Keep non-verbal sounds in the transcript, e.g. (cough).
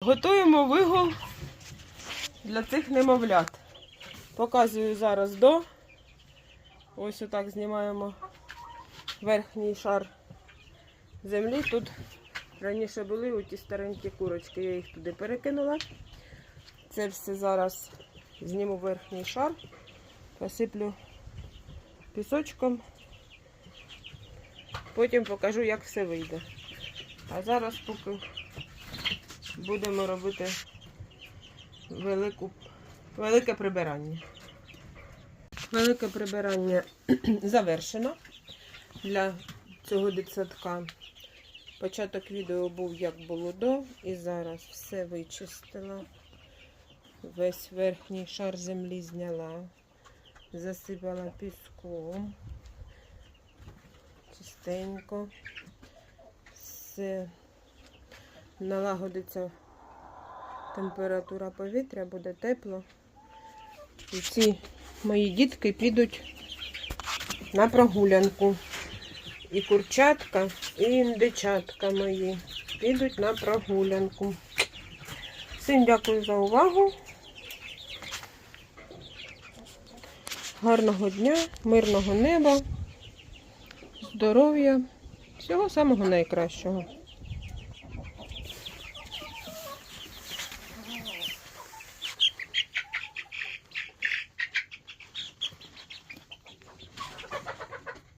Готуємо вигул для цих немовлят. Показую зараз до. Ось отак знімаємо верхній шар землі. Тут раніше були у ті старенькі курочки, я їх туди перекинула. Це все зараз зніму верхній шар, посиплю пісочком. Потім покажу, як все вийде. А зараз поки будемо робити велику, велике прибирання. Велике прибирання (clears throat) завершено для цього дитсадка. Початок відео був як було до, і зараз все вичистила. Весь верхній шар землі зняла, засипала піском. Чистенько. Все налагодиться температура повітря, буде тепло. І ці мої дітки підуть на прогулянку. І курчатка, і індичатка мої підуть на прогулянку. Всім дякую за увагу. Гарного дня, мирного неба, здоров'я, всього самого найкращого.